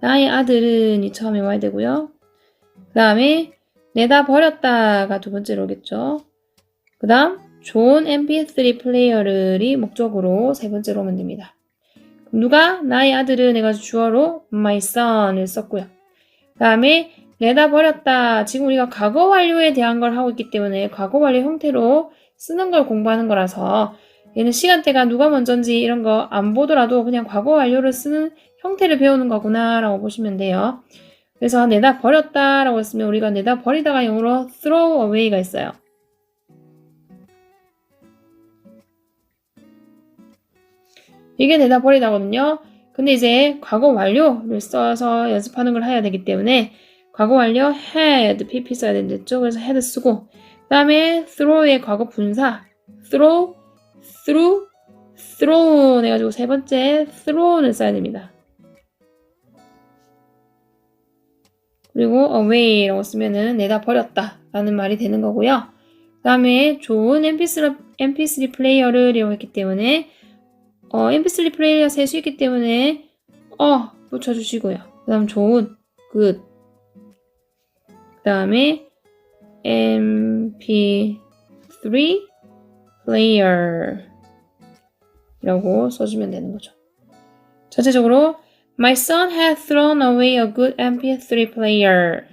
나의 아들은 이 처음에 와야 되고요. 그 다음에 내다 버렸다가 두 번째로 오겠죠. 그 다음 좋은 mp3 플레이어를이 목적으로 세 번째로 오면 됩니다. 누가 나의 아들은 해가지고 주어로 my son을 썼고요. 그 다음에 내다 버렸다. 지금 우리가 과거 완료에 대한 걸 하고 있기 때문에 과거 완료 형태로 쓰는 걸 공부하는 거라서 얘는 시간대가 누가 먼저인지 이런 거 안 보더라도 그냥 과거 완료를 쓰는 형태를 배우는 거구나 라고 보시면 돼요. 그래서 내다 버렸다 라고 했으면 우리가 내다 버리다가 영어로 throw away가 있어요. 이게 내다 버리다거든요. 근데 이제 과거 완료를 써서 연습하는 걸 해야 되기 때문에 과거 완료 had pp 써야 되는데죠. 그래서 had 쓰고 그 다음에 throw의 과거 분사 throw, through, thrown 해가지고 세 번째 thrown을 써야 됩니다. 그리고 away라고 쓰면은 내다 버렸다 라는 말이 되는 거고요. 그 다음에 좋은 mp3, mp3 플레이어를 이용했기 때문에 어, mp3 플레이어 셀수 있기 때문에 어 붙여주시고요. 그 다음 좋은 good 그 다음에 mp3 player 이라고 써주면 되는 거죠. 전체적으로 My son had thrown away a good mp3 player